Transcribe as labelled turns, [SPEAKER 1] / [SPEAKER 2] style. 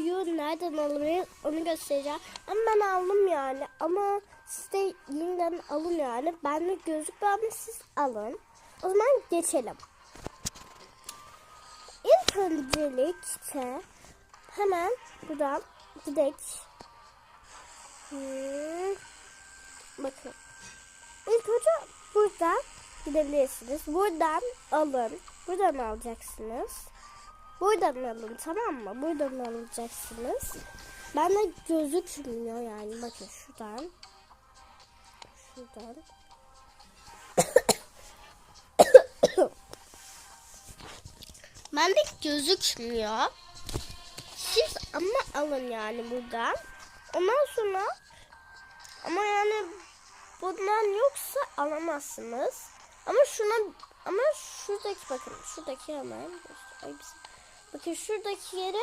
[SPEAKER 1] suyu nereden alırım onu göstereceğim. Ama ben aldım yani. Ama siz de yeniden alın yani. Ben de gözükmüyor siz alın. O zaman geçelim. İlk öncelikle hemen buradan gidelim. Hmm. Bakın. İlk önce buradan gidebilirsiniz. Buradan alın. Buradan alacaksınız. Buradan alın tamam mı? Buradan alacaksınız. Ben de gözükmüyor yani. Bakın şuradan. Şuradan. ben de gözükmüyor. Siz ama alın yani buradan. Ondan sonra ama yani bundan yoksa alamazsınız. Ama şuna ama şuradaki bakın şuradaki hemen ay bizim- bakın şuradaki yere